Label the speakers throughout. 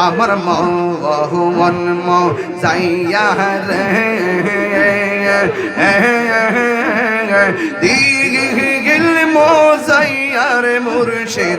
Speaker 1: আমার মন মো যাইয়া রে দিগিল মো যাইয়ার মুর্শিদ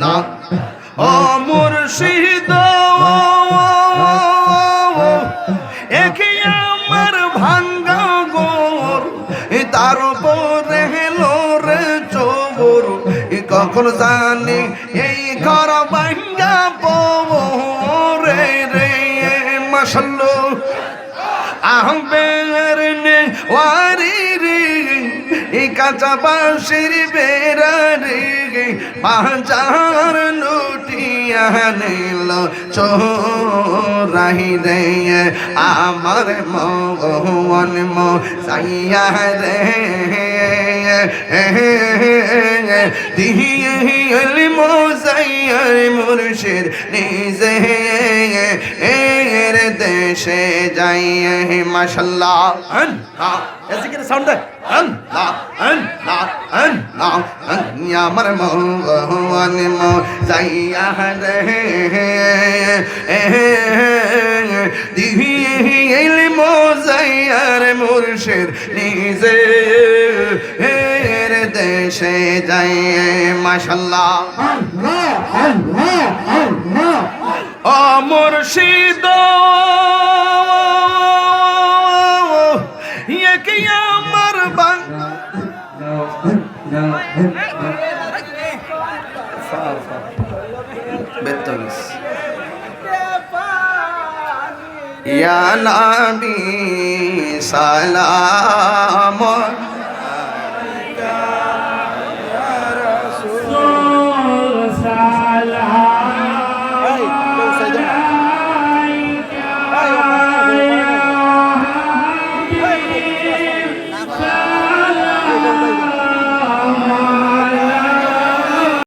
Speaker 1: না। ও মুর্শিদ একে আমার ভাঙ্গা গোর তার উপরে হেলো রে চোর। কখন জানি এই ঘর ভাঙ্গা রে রে মাসাল্লো আহবের নে কাঁচা বাঁশের বেড়া রে, পাঁচার লুটিয়া নিল চোরাহি রে, আমার মন মো সাইয়া রে দিহিল মো সাইয়ার মুর্শিদ নিজে দেশে যাই মাশাল্লাহ। এসে সাউন্ড দে আল্লাহ আল্লাহ আল্লাহ আমার মন মো যাইয়া রে দিহিল মো যাইয়ার মুর্শিদ নিজে দেশে যাই মাশাল্লাহ। কি আমার বাং বেতনিস ইয়া নবী সালাম।